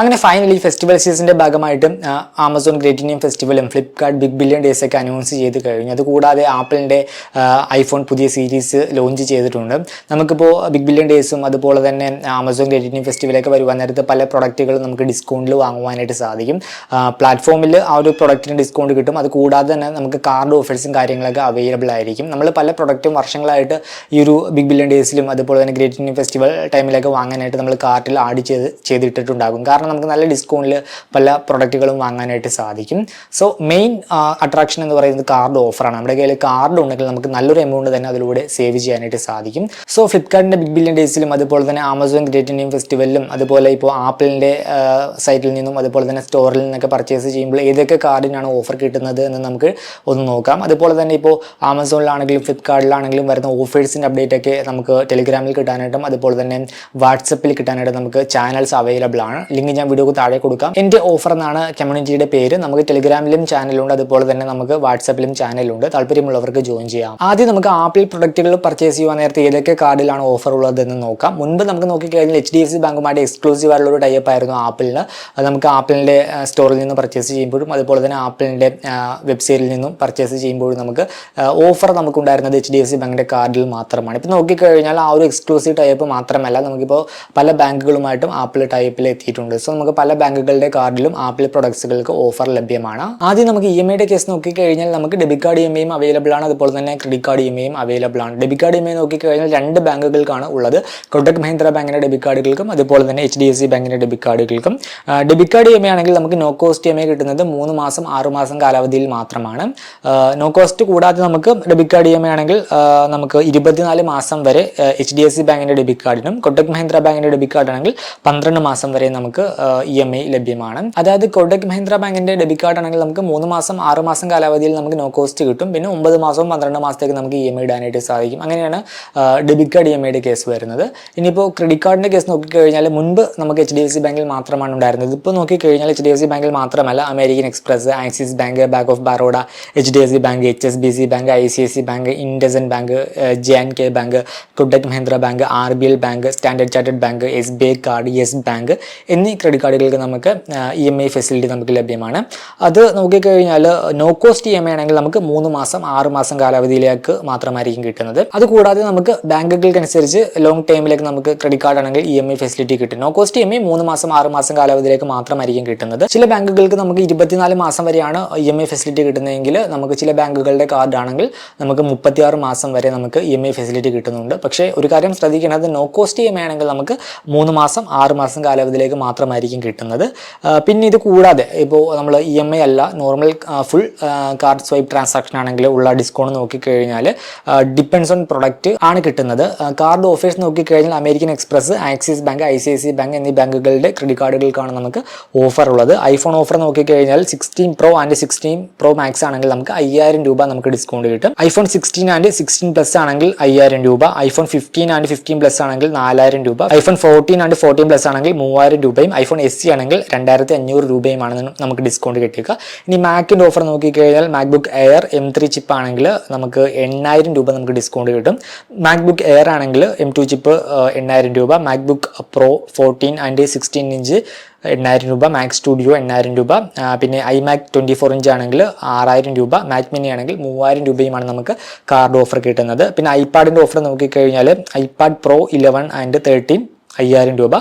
അങ്ങനെ finally festival സീസണിന്റെ ഭാഗമായിട്ട് ആമസോൺ ഗ്രേറ്റ് ഇന്ത്യൻ ഫെസ്റ്റിവലും ഫ്ലിപ്കാർട്ട് ബിഗ് ബില്യൺ ഡേയ്സ് ഒക്കെ അനൗൺസ് ചെയ്ത് കഴിഞ്ഞു. അതുകൂടാതെ ആപ്പിളിന്റെ ആ, ഐഫോൺ പുതിയ സീരീസ് ലോഞ്ച് ചെയ്തിട്ടുണ്ട്. നമുക്കിപ്പോൾ ബിഗ് ബില്യൺ ഡേയ്സും അതുപോലെ തന്നെ ആമസോൺ ഗ്രേറ്റ് ഇന്ത്യൻ ഫെസ്റ്റിവലൊക്കെ വരുവാൻ നേരത്ത് പല പ്രൊഡക്റ്റുകളും നമുക്ക് ഡിസ്കൗണ്ടിൽ വാങ്ങുവാനായിട്ട് സാധിക്കും. പ്ലാറ്റ്ഫോമിൽ ആ ഒരു പ്രൊഡക്റ്റിന് ഡിസ്കൗണ്ട് കിട്ടും. അത് കൂടാതെ തന്നെ നമുക്ക് കാർഡ് ഓഫേഴ്സും കാര്യങ്ങളൊക്കെ അവൈലബിൾ ആയിരിക്കും. നമ്മൾ പല പ്രൊഡക്റ്റും വർഷങ്ങളായിട്ട് ഈ ഒരു ബിഗ് ബില്യൺ ഡേയ്സിലും അതുപോലെ തന്നെ ഗ്രേറ്റ് ഇന്ത്യൻ ഫെസ്റ്റിവൽ ടൈമിലൊക്കെ വാങ്ങാനായിട്ട് നമ്മൾ കാർട്ടിൽ ആഡ് ചെയ്ത് ചെയ്തിട്ടിട്ടുണ്ടാകും. കാരണം നമുക്ക് നല്ല ഡിസ്കൗണ്ടിൽ പല പ്രൊഡക്റ്റുകളും വാങ്ങാനായിട്ട് സാധിക്കും. സോ മെയിൻ അട്രാക്ഷൻ എന്ന് പറയുന്നത് കാർഡ് ഓഫറാണ് നമ്മുടെ കയ്യിൽ കാർഡ് ഉണ്ടെങ്കിൽ നമുക്ക് നല്ലൊരു എമൗണ്ട് തന്നെ അതിലൂടെ സേവ് ചെയ്യാനായിട്ട് സാധിക്കും. സോ ഫ്ലിപ്കാർട്ടിന്റെ ബിഗ് ബില്യൺ ഡേയ്സിലും അതുപോലെ തന്നെ ആമസോൺ ഗ്രേറ്റ് ഇന്ത്യൻ ഫെസ്റ്റിവലിലും അതുപോലെ ഇപ്പോൾ ആപ്പിളിന്റെ സൈറ്റിൽ നിന്നും അതുപോലെ തന്നെ സ്റ്റോറിൽ നിന്നൊക്കെ പർച്ചേസ് ചെയ്യുമ്പോൾ ഏതൊക്കെ കാർഡിനാണ് ഓഫർ കിട്ടുന്നത് എന്ന് നമുക്ക് ഒന്ന് നോക്കാം. അതുപോലെ തന്നെ ഇപ്പോൾ ആമസോണിലാണെങ്കിലും ഫ്ലിപ്കാർട്ടിലാണെങ്കിലും വരുന്ന ഓഫേഴ്സിന്റെ അപ്ഡേറ്റ് ഒക്കെ നമുക്ക് ടെലിഗ്രാമിൽ കിട്ടാനായിട്ടും അതുപോലെ തന്നെ വാട്സപ്പിൽ കിട്ടാനായിട്ട് നമുക്ക് ചാനൽസ് അവൈലബിൾ ആണ്. ലിങ്ക് ഞാൻ വീഡിയോക്ക് താഴെ കൊടുക്കാം. എന്റെ ഓഫർ എന്നാണ് കമ്മ്യൂണിറ്റിയുടെ പേര്. നമുക്ക് ടെലിഗ്രാമിലും ചാനലുണ്ട് അതുപോലെ തന്നെ നമുക്ക് വാട്സപ്പിലും ചാനലുണ്ട് താല്പര്യമുള്ളവർക്ക് ജോയിൻ ചെയ്യാം. ആദ്യം നമുക്ക് ആപ്പിൾ പ്രൊഡക്റ്റുകൾ പർച്ചേസ് ചെയ്യുവാൻ നേരത്തെ ഏതൊക്കെ കാർഡിലാണ് ഓഫർ ഉള്ളതെന്ന് നോക്കാം. മുൻപ് നമുക്ക് നോക്കിക്കഴിഞ്ഞാൽ എച്ച് ഡി എഫ് സി ബാങ്കുമായിട്ട് എക്സ്ക്ലൂസീവ് ആയിട്ടുള്ള ഒരു ടൈപ്പ് ആയിരുന്നു ആപ്പിളിന് അത് നമുക്ക് ആപ്പിളിന്റെ സ്റ്റോറിൽ നിന്ന് പർച്ചേസ് ചെയ്യുമ്പോഴും അതുപോലെ തന്നെ ആപ്പിളിന്റെ വെബ്സൈറ്റിൽ നിന്നും പർച്ചേസ് ചെയ്യുമ്പോഴും നമുക്ക് ഓഫർ നമുക്കുണ്ടായിരുന്നത് എച്ച് ഡി എഫ് സി ബാങ്കിന്റെ കാർഡിൽ മാത്രമാണ്. ഇപ്പോൾ നോക്കിക്കഴിഞ്ഞാൽ ആ ഒരു എക്സ്ക്ലൂസീവ് ടൈപ്പ് മാത്രമല്ല നമുക്കിപ്പോൾ പല ബാങ്കുകളുമായിട്ടും ആപ്പിൾ ടൈപ്പിൽ എത്തിയിട്ടുണ്ട്. സോ നമുക്ക് പല ബാങ്കുകളുടെ കാർഡിലും ആപ്പിൾ പ്രൊഡക്ട്സുകൾക്ക് ഓഫർ ലഭ്യമാണ്. ആദ്യം നമുക്ക് ഇ എം ഐയുടെ കേസ് നോക്കിക്കഴിഞ്ഞാൽ നമുക്ക് ഡെബിറ്റ് കാർഡ് ഇ എം ഐയും അവൈലബിൾ ആണ്. അതുപോലെ തന്നെ ക്രെഡിറ്റ് കാർഡ് ഇ എം ഐയും അവൈലബിൾ ആണ്. Debit card E M I നോക്കിക്കഴിഞ്ഞാൽ രണ്ട് ബാങ്കുകൾക്കാണ് ഉള്ളത്. കൊട്ടക് മഹീന്ദ്ര ബാങ്കിന്റെ ഡെബിറ്റ് കാർഡുകൾക്കും അതുപോലെ തന്നെ എച്ച് ഡി എഫ് സി ബാങ്കിന്റെ debit കാർഡുകൾക്കും debit card E M I ആണെങ്കിൽ നമുക്ക് no cost E M I കിട്ടുന്നത് മൂന്ന് മാസം ആറ് മാസം കാലാവധിയിൽ മാത്രമാണ്. നോ കോസ്റ്റ് കൂടാതെ നമുക്ക് debit card E M I ആണെങ്കിൽ നമുക്ക് ഇരുപത്തിനാല് മാസം വരെ എച്ച് ഡി എഫ് സി ബാങ്കിന്റെ ഡെബിറ്റ് കാർഡിനും കൊട്ടക് മഹീന്ദ്ര ബാങ്കിന്റെ ഡെബിറ്റ് കാർഡ് ആണെങ്കിൽ പന്ത്രണ്ട് മാസം വരെ നമുക്ക് ഇ എം ഐ ലഭ്യമാണ്. അതായത് കൊടക് മഹീന്ദ്ര ബാങ്കിന്റെ ഡെബിറ്റ് കാർഡ് ആണെങ്കിൽ നമുക്ക് മൂന്ന് മാസം ആറ് മാസം കാലാവധിയിൽ നമുക്ക് നോ കോസ്റ്റ് കിട്ടും. പിന്നെ ഒമ്പത് മാസവും പന്ത്രണ്ട് മാസത്തേക്ക് നമുക്ക് ഇ എം ഐ ഇടാനായിട്ട് സാധിക്കും. അങ്ങനെയാണ് ഡെബിറ്റ് കാർഡ് ഇ എം ഐയുടെ കേസ് വരുന്നത്. ഇനിയിപ്പോൾ ക്രെഡിറ്റ് കാർഡിന്റെ കേസ് നോക്കിക്കഴിഞ്ഞാൽ മുൻപ് നമുക്ക് എച്ച് ഡി എഫ് സി ബാങ്കിൽ മാത്രമാണ് ഉണ്ടായിരുന്നത്. ഇപ്പോൾ നോക്കിക്കഴിഞ്ഞാൽ എച്ച് ഡി എഫ് സി ബാങ്കിൽ മാത്രമല്ല American Express Axis bank bank of Baroda H D F C bank H S B C bank I C S C bank IndusInd bank J and K bank Kotak Mahindra bank R B L bank Standard Chartered bank S B I card yes bank എന്നീ credit കാർഡുകൾക്ക് നമുക്ക് E M I facility നമുക്ക് ലഭ്യമാണ്. അത് നോക്കിക്കഴിഞ്ഞാൽ no cost E M I ആണെങ്കിൽ നമുക്ക് മൂന്ന് മാസം ആറ് മാസം കാലാവധിയിലേക്ക് മാത്രമായിരിക്കും കിട്ടുന്നത്. അതുകൂടാതെ നമുക്ക് ബാങ്കുകൾക്കനുസരിച്ച് ലോങ് ടൈമിലേക്ക് നമുക്ക് ക്രെഡിറ്റ് കാർഡ് ആണെങ്കിൽ ഇ എം ഐ ഫെസിലിറ്റി കിട്ടും. No cost E M I മൂന്ന് മാസം ആറ് മാസം കാലാവധിയിലേക്ക് മാത്രമായിരിക്കും കിട്ടുന്നത്. ചില ബാങ്കുകൾക്ക് നമുക്ക് ഇരുപത്തിനാല് മാസം വരെയാണ് ഇ എം ഐ ഫെസിലിറ്റി കിട്ടുന്നതെങ്കിൽ നമുക്ക് ചില ബാങ്കുകളുടെ കാർഡ് ആണെങ്കിൽ നമുക്ക് മുപ്പത്തിയാറ് മാസം വരെ നമുക്ക് ഇ എം ഐ ഫെസിലിറ്റി കിട്ടുന്നുണ്ട്. പക്ഷേ ഒരു കാര്യം ശ്രദ്ധിക്കേണ്ടത് no cost E M I ആണെങ്കിൽ നമുക്ക് മൂന്ന് മാസം ആറ് മാസം കാലാവധിയിലേക്ക് മാത്രമായിരിക്കും കിട്ടുന്നത്. പിന്നെ ഇത് കൂടാതെ ഇപ്പോൾ നമ്മൾ ഇ എം ഐ അല്ല normal full card swipe transaction ആണെങ്കിൽ ഉള്ള ഡിസ്കൗണ്ട് നോക്കിക്കഴിഞ്ഞാൽ ഡിപ്പെൻസ് ഓൺ പ്രൊഡക്റ്റ് ആണ് കിട്ടുന്നത്. കാർഡ് ഓഫേഴ്സ് നോക്കിക്കഴിഞ്ഞാൽ American Express Axis bank I C I C bank എന്നീ ബാങ്കുകളുടെ ക്രെഡിറ്റ് കാർഡുകൾക്കാണ് നമുക്ക് ഓഫർ ഉള്ളത്. ഐഫോൺ ഓഫർ നോക്കിക്കഴിഞ്ഞാൽ sixteen Pro and sixteen Pro Max ആണെങ്കിൽ നമുക്ക് അയ്യായിരം രൂപ നമുക്ക് ഡിസ്കൗണ്ട് കിട്ടും. IPhone sixteen and sixteen plus ആണെങ്കിൽ അയ്യായിരം രൂപ iPhone fifteen and fifteen plus ആണെങ്കിൽ നാലായിരം രൂപ iPhone fourteen and fourteen plus ആണെങ്കിൽ മൂവായിരം രൂപയും ഐഫോൺ എസ് സി ആണെങ്കിൽ രണ്ടായിരത്തി അഞ്ഞൂറ് രൂപയുമാണ് നമുക്ക് ഡിസ്കൗണ്ട് കിട്ടിയേക്കുക ഇനി മാക്കിന്റെ ഓഫർ നോക്കിക്കഴിഞ്ഞാൽ MacBook Air M three chip ആണെങ്കിൽ നമുക്ക് എണ്ണായിരം രൂപ നമുക്ക് ഡിസ്കൗണ്ട് കിട്ടും. മാക്ബുക്ക് എയർ ആണെങ്കിൽ എം ടു ചിപ്പ് എണ്ണായിരം രൂപ. MacBook Pro fourteen and sixteen inch എണ്ണായിരം രൂപ. മാക് സ്റ്റുഡിയോ എണ്ണായിരം രൂപ. പിന്നെ iMac twenty four inch ആണെങ്കിൽ ആറായിരം രൂപ. മാക് മിനി ആണെങ്കിൽ മൂവായിരം രൂപയുമാണ് നമുക്ക് കാർഡ് ഓഫർ കിട്ടുന്നത്. പിന്നെ ഐപാഡിന്റെ ഓഫർ നോക്കിക്കഴിഞ്ഞാൽ iPad Pro eleven and thirteen അയ്യായിരം രൂപ.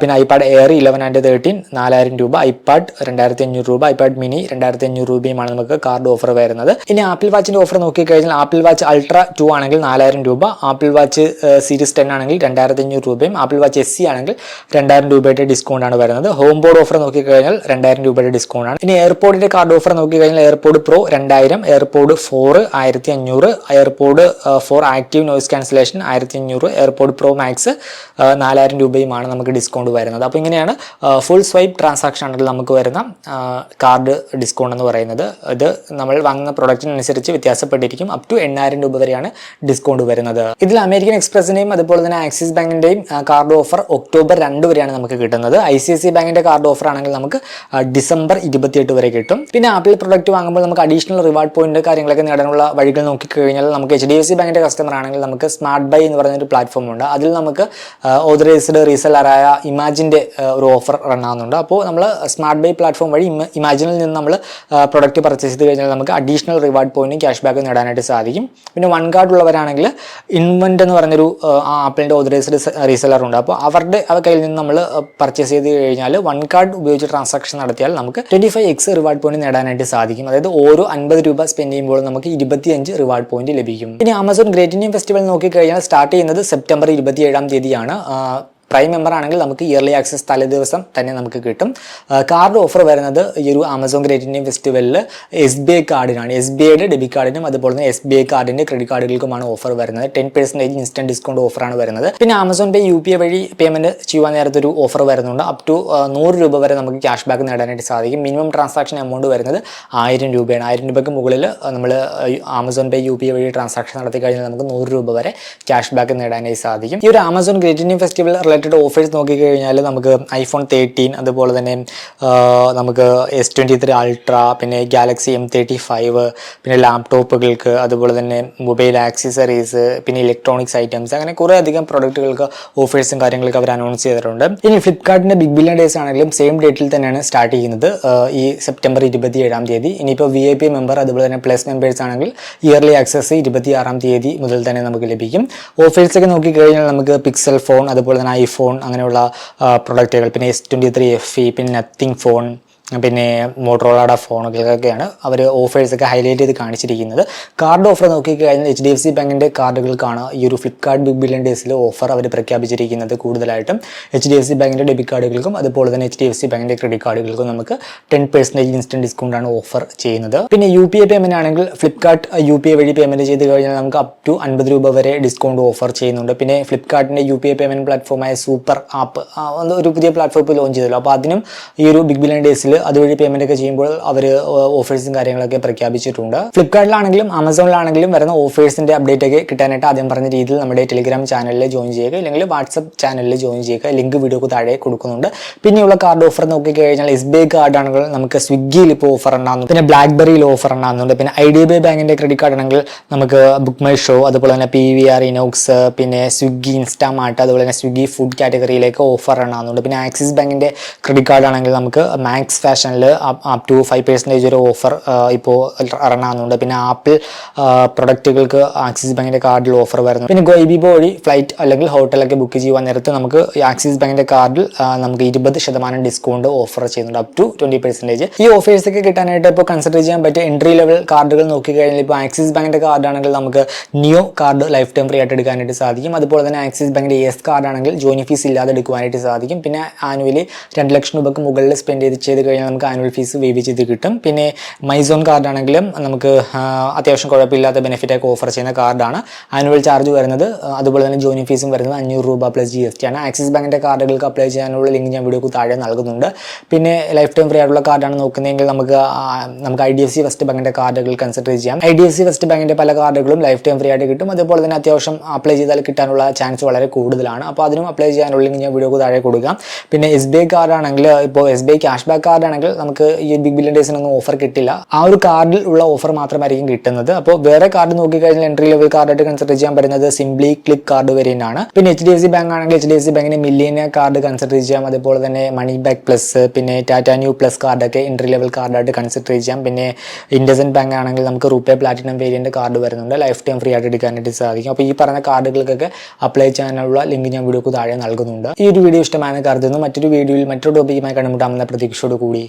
പിന്നെ iPad Air eleven and thirteen നാലായിരം രൂപ. ഐപാഡ് രണ്ടായിരത്തി അഞ്ഞൂറ് രൂപ. ഐപാഡ് മിനി രണ്ടായിരത്തി അഞ്ഞൂറ് രൂപയുമാണ് നമുക്ക് കാർഡ് ഓഫർ വരുന്നത്. ഇനി ആപ്പിൾ വാച്ചിന്റെ ഓഫർ നോക്കിക്കഴിഞ്ഞാൽ ആപ്പിൾ വാച്ച് അൾട്ര ടു ആണെങ്കിൽ നാലായിരം രൂപ. ആപ്പിൾ വാച്ച് സീരീസ് ടെൻ ആണെങ്കിൽ രണ്ടായിരത്തി അഞ്ഞൂറ് രൂപയും. ആപ്പിൾ വാച്ച് എസ് സി ആണെങ്കിൽ രണ്ടായിരം രൂപയുടെ ഡിസ്കൗണ്ട് ആണ് വരുന്നത്. ഹോം ബോർഡ് ഓഫർ നോക്കിക്കഴിഞ്ഞാൽ രണ്ടായിരം രൂപയുടെ ഡിസ്കൗണ്ട് ആണ്. ഇനി എയർപോർട്ടിന്റെ കാർഡ് ഓഫർ നോക്കിക്കഴിഞ്ഞാൽ എയർപോർട്ട് പ്രോ രണ്ടായിരം എയർപോർട്ട് ഫോർ ആയിരത്തി അഞ്ഞൂറ് airport four active noise cancellation ആയിരത്തി അഞ്ഞൂറ് എയർപോർട്ട് പ്രോ മാക്സ് നാലായിരം രൂപയുമാണ് നമുക്ക് ഡിസ്കൗണ്ട് വരുന്നത്. അപ്പോൾ ഇങ്ങനെയാണ് ഫുൾ സ്വൈപ്പ് ട്രാൻസാക്ഷൻ ആണെങ്കിൽ നമുക്ക് വരുന്ന കാർഡ് ഡിസ്കൗണ്ട് എന്ന് പറയുന്നത്. ഇത് നമ്മൾ വാങ്ങുന്ന പ്രൊഡക്റ്റിനനുസരിച്ച് വ്യത്യാസപ്പെട്ടിരിക്കും. അപ് ടു എണ്ണായിരം രൂപ വരെയാണ് ഡിസ്കൗണ്ട് വരുന്നത്. ഇതിൽ അമേരിക്കൻ എക്സ്പ്രസിന്റെയും അതുപോലെ തന്നെ ആക്സിസ് ബാങ്കിന്റെയും കാർഡ് ഓഫർ ഒക്ടോബർ രണ്ട് വരെയാണ് നമുക്ക് കിട്ടുന്നത്. ഐ സി ഐ സി ബാങ്കിന്റെ കാർഡ് ഓഫർ ആണെങ്കിൽ നമുക്ക് ഡിസംബർ ഇരുപത്തിയെട്ട് വരെ കിട്ടും. പിന്നെ ആപ്പിൾ പ്രൊഡക്റ്റ് വാങ്ങുമ്പോൾ നമുക്ക് അഡീഷണൽ റിവാർഡ് പോയിന്റ് കാര്യങ്ങളൊക്കെ നേടാനുള്ള വഴികൾ നോക്കിക്കഴിഞ്ഞാൽ നമുക്ക് എച്ച് ഡി എഫ് സി ബാങ്കിന്റെ കസ്റ്റമർ ആണെങ്കിൽ നമുക്ക് സ്മാർട്ട് ബൈ എന്ന് പറയുന്ന ഒരു പ്ലാറ്റ്ഫോം ഉണ്ട്. അതിൽ നമുക്ക് ഓതറൈസ് ഓതറൈസ്ഡ് റീസെല്ലറായ ഇമാജിന്റെ ഒരു ഓഫർ റൺ അപ്പോൾ നമ്മൾ സ്മാർട്ട് ബൈ പ്ലാറ്റ്ഫോം വഴി ഇമാജിനിൽ നിന്ന് നമ്മൾ പ്രൊഡക്റ്റ് പർച്ചേസ് ചെയ്ത് കഴിഞ്ഞാൽ നമുക്ക് അഡീഷണൽ റിവാർഡ് പോയിന്റും ക്യാഷ് ബാക്കും നേടാനായിട്ട് സാധിക്കും. പിന്നെ വൺ കാർഡ് ഉള്ളവരാണെങ്കിൽ ഇൻവെന്റ് എന്ന് പറഞ്ഞൊരു ആപ്പിളിന്റെ ഓതറൈസ്ഡ് റീസെല്ലർ ഉണ്ട്. അപ്പോൾ അവരുടെ അവ കയ്യിൽ നിന്ന് നമ്മൾ പർച്ചേസ് ചെയ്ത് കഴിഞ്ഞാൽ വൺ കാർഡ് ഉപയോഗിച്ച് ട്രാൻസാക്ഷൻ നടത്തിയാൽ നമുക്ക് twenty five X reward point നേടാനായിട്ട് സാധിക്കും. അതായത് ഓരോ അൻപത് രൂപ സ്പെൻഡ് ചെയ്യുമ്പോൾ നമുക്ക് ഇരുപത്തിയഞ്ച് റിവാർഡ് പോയിന്റ് ലഭിക്കും. ഇനി ആമസോൺ ഗ്രേറ്റ് ഇന്ത്യൻ ഫെസ്റ്റിവൽ നോക്കിക്കഴിഞ്ഞാൽ സ്റ്റാർട്ട് ചെയ്യുന്നത് സെപ്റ്റംബർ ഇരുപത്തിയേഴാം തീയതിയാണ്. പ്രൈം മെമ്പർ ആണെങ്കിൽ നമുക്ക് ഇയർലി ആക്സസ് തലേ ദിവസം തന്നെ നമുക്ക് കിട്ടും. കാർഡ് ഓഫർ വരുന്നത് ഈ ഒരു ആമസോൺ ഗ്രേറ്റ് ഇന്ത്യൻ ഫെസ്റ്റിവലിൽ എസ് ബി ഐ കാർഡിനാണ് എസ് ബി ഐയുടെ ഡെബിറ്റ് കാർഡിനും അതുപോലെ തന്നെ എസ് ബി ഐ കാർഡിന്റെ ക്രെഡിറ്റ് കാർഡുകൾക്കുമാണ് ഓഫർ വരുന്നത്. ടെൻ പെർസെന്റേജ് ഇൻസ്റ്റന്റ് ഡിസ്കൗണ്ട് ഓഫറാണ് വരുന്നത്. പിന്നെ Amazon pay U P I വഴി പേയ്മെന്റ് ചെയ്യുവാൻ നേരത്തെ ഒരു ഓഫർ വരുന്നുണ്ട്. അപ് ടു നൂറ് രൂപ വരെ നമുക്ക് ക്യാഷ് ബാക്ക് നേടാനായിട്ട് സാധിക്കും. മിനിമം ട്രാൻസാക്ഷൻ എമൗണ്ട് വരുന്നത് ആയിരം രൂപയാണ്. ആയിരം രൂപയ്ക്ക് മുകളിൽ നമ്മൾ Amazon pay U P I വഴി ട്രാൻസാക്ഷൻ നടത്തി കഴിഞ്ഞാൽ നമുക്ക് നൂറ് രൂപ വരെ ക്യാഷ് ബാക്ക് നേടാനായി സാധിക്കും. ഈ ഒരു Amazon Great Indian Festival related offers നോക്കിക്കഴിഞ്ഞാൽ നമുക്ക് ഐഫോൺ തേർട്ടീൻ അതുപോലെ തന്നെ നമുക്ക് എസ് ട്വന്റി ത്രീ അൾട്ര പിന്നെ ഗാലക്സി എം തേർട്ടി ഫൈവ് പിന്നെ ലാപ്ടോപ്പുകൾക്ക് അതുപോലെ തന്നെ മൊബൈൽ ആക്സസറീസ് പിന്നെ ഇലക്ട്രോണിക്സ് ഐറ്റംസ് അങ്ങനെ കുറേ അധികം പ്രൊഡക്റ്റുകൾക്ക് ഓഫേഴ്സും കാര്യങ്ങളൊക്കെ അവർ അനൗൺസ് ചെയ്തിട്ടുണ്ട്. ഇനി ഫ്ലിപ്കാർട്ടിന്റെ ബിഗ് ബില്യൺ ഡേയ്സ് ആണെങ്കിലും സെയിം ഡേറ്റിൽ തന്നെയാണ് സ്റ്റാർട്ട് ചെയ്യുന്നത് ഈ സെപ്റ്റംബർ ഇരുപത്തി ഏഴാം തീയതി. ഇനിയിപ്പോൾ വി ഐ പി മെമ്പർ അതുപോലെ തന്നെ പ്ലസ് മെമ്പേഴ്സ് ആണെങ്കിൽ ഇയർലി ആക്സസ് ഇരുപത്തി ആറാം തീയതി മുതൽ തന്നെ നമുക്ക് ലഭിക്കും. ഓഫേഴ്സൊക്കെ നോക്കിക്കഴിഞ്ഞാൽ നമുക്ക് പിക്സൽ ഫോൺ അതുപോലെ തന്നെ ഐഫോൺ അങ്ങനെയുള്ള പ്രൊഡക്റ്റുകൾ പിന്നെ S twenty three F E പിന്നെ നത്തിങ് ഫോൺ പിന്നെ മോട്ടറോളയുടെ ഫോണുകൾക്കൊക്കെയാണ് അവർ ഓഫേഴ്സൊക്കെ ഹൈലൈറ്റ് ചെയ്ത് കാണിച്ചിരിക്കുന്നത്. കാർഡ് ഓഫർ നോക്കിക്കഴിഞ്ഞാൽ എച്ച് ഡി എഫ് സി ബാങ്കിന്റെ കാർഡുകൾക്കാണ് ഈ ഒരു ഫ്ലിപ്കാർട്ട് ബിഗ് ബില്യൺ ഡേയ്സിൽ ഓഫർ അവർ പ്രഖ്യാപിച്ചിരിക്കുന്നത് കൂടുതലായിട്ടും. എച്ച് ഡി എഫ് സി ബാങ്കിന്റെ ഡെബിറ്റ് കാർഡുകൾക്കും അതുപോലെ തന്നെ എച്ച് ഡി എഫ് സി ബാങ്കിന്റെ ക്രെഡിറ്റ് കാർഡുകൾക്കും നമുക്ക് ടെൻ പെർസെന്റേജ് ഇൻസ്റ്റന്റ് ഡിസ്കൗണ്ടാണ് ഓഫർ ചെയ്യുന്നത്. പിന്നെ യു പി ഐ പേയ്മെന്റ് ആണെങ്കിൽ ഫ്ലിപ്കാർട്ട് യു പി ഐ വഴി പേയ്മെന്റ് ചെയ്ത് കഴിഞ്ഞാൽ നമുക്ക് അപ് ടു അൻപത് രൂപ വരെ ഡിസ്കൗണ്ട് ഓഫർ ചെയ്യുന്നുണ്ട്. പിന്നെ ഫ്ലിപ്കാർട്ടിന്റെ യു പി ഐ പേയ്മെന്റ് പ്ലാറ്റ്ഫോമായ സൂപ്പർ ആപ്പ് ഒരു പുതിയ പ്ലാറ്റ്ഫോം ലോഞ്ച് ചെയ്തല്ലോ. അപ്പോൾ അതിനും ഈ ഒരു ബിഗ് ബില്യൺ ഡേയ്സിൽ അതുവഴി പേയ്മെന്റ് ഒക്കെ ചെയ്യുമ്പോൾ അവർ ഓഫേഴ്സും കാര്യങ്ങളൊക്കെ പ്രഖ്യാപിച്ചിട്ടുണ്ട്. ഫ്ലിപ്കാർട്ടിലാണെങ്കിലും ആമസോണിലാണെങ്കിലും വരുന്ന ഓഫേഴ്സിന്റെ അപ്ഡേറ്റ് ഒക്കെ കിട്ടാനായിട്ട് ആദ്യം പറഞ്ഞ രീതിയിൽ നമ്മുടെ ടെലിഗ്രാം ചാനലിൽ ജോയിൻ ചെയ്യുക അല്ലെങ്കിൽ വാട്സപ്പ് ചാനലിൽ ജോയിൻ ചെയ്യുക ലിങ്ക് വീഡിയോക്ക് താഴെ കൊടുക്കുന്നുണ്ട്. പിന്നെയുള്ള കാർഡ് ഓഫർ നോക്കിക്കഴിഞ്ഞാൽ എസ് ബി ഐ കാർഡാണെങ്കിൽ നമുക്ക് സ്വിഗ്ഗിയിൽ ഇപ്പോൾ ഓഫർ ഉണ്ടാകുന്നു പിന്നെ ബ്ലാക്ക് ബെറിയിൽ ഓഫർ ഉണ്ടാകുന്നുണ്ട്. പിന്നെ ഐ ഡി ബി ഐ ബാങ്കിന്റെ ക്രെഡിറ്റ് കാർഡ് ആണെങ്കിൽ നമുക്ക് ബുക്ക് മൈ ഷോ അതുപോലെ തന്നെ പി വി ആർ ഇനോക്സ് പിന്നെ സ്വിഗ്ഗി ഇൻസ്റ്റാമാർട്ട് അതുപോലെ തന്നെ സ്വിഗ്ഗി ഫുഡ് കാറ്റഗറിയിലേക്ക് ഓഫർ ഉണ്ടാകുന്നുണ്ട്. പിന്നെ ആക്സിസ് ബാങ്കിന്റെ ക്രെഡിറ്റ് കാർഡ് ആണെങ്കിൽ നമുക്ക് മാക്സ് ഫാഷനിൽ അപ് ടു ഫൈവ് പെർസെന്റേജ് ഒരു ഓഫർ ഇപ്പോൾ റൺ ആകുന്നുണ്ട് പിന്നെ ആപ്പിൾ പ്രൊഡക്റ്റുകൾക്ക് ആക്സിസ് ബാങ്കിന്റെ കാർഡിൽ ഓഫർ വരുന്നു. പിന്നെ ഗോയിബിബോ വഴി ഫ്ലൈറ്റ് അല്ലെങ്കിൽ ഹോട്ടലൊക്കെ ബുക്ക് ചെയ്യുവാൻ നേരത്ത് നമുക്ക് ആക്സിസ് ബാങ്കിന്റെ കാർഡിൽ നമുക്ക് ഇരുപത് ശതമാനം ഡിസ്കൗണ്ട് ഓഫർ ചെയ്യുന്നുണ്ട്. അപ് ടു ട്വന്റി പെർസെന്റേജ് ഈ ഓഫേഴ്സൊക്കെ കിട്ടാനായിട്ട് ഇപ്പോൾ കൺസിഡർ ചെയ്യാൻ പറ്റിയ എൻട്രി ലെവൽ കാർഡുകൾ നോക്കി കഴിഞ്ഞാൽ ഇപ്പോൾ ആക്സിസ് ബാങ്കിന്റെ കാർഡാണെങ്കിൽ നമുക്ക് neo card life time free ആയിട്ട് എടുക്കാനായിട്ട് സാധിക്കും. അതുപോലെ തന്നെ ആക്സിസ് ബാങ്കിന്റെ എസ് കാർഡാണെങ്കിൽ ജോയിൻ ഫീസ് ഇല്ലാതെ എടുക്കുവാനായിട്ട് സാധിക്കും. പിന്നെ ആനുവലി രണ്ട് ലക്ഷം രൂപക്ക് മുകളിൽ സ്പെൻഡ് ചെയ്ത് ചെയ്ത് നമുക്ക് ആനുവൽ ഫീസ് വേവ് ചെയ്ത് കിട്ടും. പിന്നെ മൈസോൺ കാർഡാണെങ്കിലും നമുക്ക് അത്യാവശ്യം കുഴപ്പമില്ലാത്ത ബെനിഫിറ്റ് ഓഫർ ചെയ്യുന്ന കാർഡാണ് ആനുവൽ ചാർജ് വരുന്നത് അതുപോലെ തന്നെ ജോയിനിങ് ഫീസും വരുന്നത് അഞ്ഞൂറ് രൂപ പ്ലസ് ജി എസ് ടി ആണ്. ആക്സിസ് ബാങ്കിന്റെ കാർഡുകൾക്ക് അപ്ലൈ ചെയ്യാനുള്ള ലിങ്ക് ഞാൻ വീഡിയോക്ക് താഴെ നൽകുന്നുണ്ട്. പിന്നെ ലൈഫ് ടൈം ഫ്രീ ആയിട്ടുള്ള കാർഡാണ് നോക്കുന്നതെങ്കിൽ നമുക്ക് നമുക്ക് I D F C first ബാങ്കിന്റെ കാർഡുകൾ കൺസിഡർ ചെയ്യാം. I D F C first ബാങ്കിന്റെ പല കാർഡുകളും ലൈഫ് ടൈം ഫ്രീ ആയിട്ട് കിട്ടും. അതുപോലെ തന്നെ അത്യാവശ്യം അപ്ലൈ ചെയ്താൽ കിട്ടാനുള്ള ചാൻസ് വളരെ കൂടുതലാണ്. അപ്പോൾ അതിനും അപ്ലൈ ചെയ്യാനുള്ള ലിങ്ക് ഞാൻ വീഡിയോക്ക് താഴെ കൊടുക്കാം. പിന്നെ എസ് ബി ഐ കാർഡാണെങ്കിൽ ഇപ്പോൾ S B I cash back കാർഡാണെങ്കിൽ നമുക്ക് ഈ ബിഗ് ബില്യൺ ഡേയ്സിനൊന്നും ഓഫർ കിട്ടില്ല. ആ ഒരു കാർഡിൽ ഉള്ള ഓഫർ മാത്രമായിരിക്കും കിട്ടുന്നത്. അപ്പോൾ വേറെ കാർഡ് നോക്കിക്കഴിഞ്ഞാൽ എൻട്രി ലെവൽ കാർഡായിട്ട് കൺസിഡർ ചെയ്യാൻ പറ്റുന്നത് സിംപ്ലി ക്ലിക്ക് കാർഡ് വരെയാണ് പിന്നെ H D F C bank ആണെങ്കിൽ എച്ച് ഡി എഫ് സി ബാങ്കിന് മില്ലിയന കാർഡ് കൺസിഡർ ചെയ്യാം. അതുപോലെ തന്നെ മണി ബാക്ക് പ്ലസ് പിന്നെ ടാറ്റ ന്യൂ പ്ലസ് കാർഡൊക്കെ എൻട്രി ലെവൽ കാർഡായിട്ട് കൺസിഡർ ചെയ്യാം. പിന്നെ ഇൻഡസൻ ബാങ്ക് ആണെങ്കിൽ നമുക്ക് റുപ്പേ പ്ലാറ്റിനം വേരിയന്റ് കാർഡ് വരുന്നുണ്ട്. ലൈഫ് ടൈം ഫ്രീ ആയിട്ട് എടുക്കാനായിട്ട് സാധിക്കും. അപ്പോൾ ഈ പറഞ്ഞ കാർഡുകൾക്കൊക്കെ അപ്ലൈ ചെയ്യാനുള്ള ലിങ്ക് ഞാൻ വീഡിയോക്ക് താഴെ നൽകുന്നുണ്ട്. ഈ ഒരു വീഡിയോ ഇഷ്ടമായ കരുതുന്നു. മറ്റൊരു വീഡിയോയിൽ മറ്റൊരു ടോപ്പിക്കുമായി കണ്ടുമുട്ടാമെന്ന പ്രതീക്ഷയോട് কুড়ি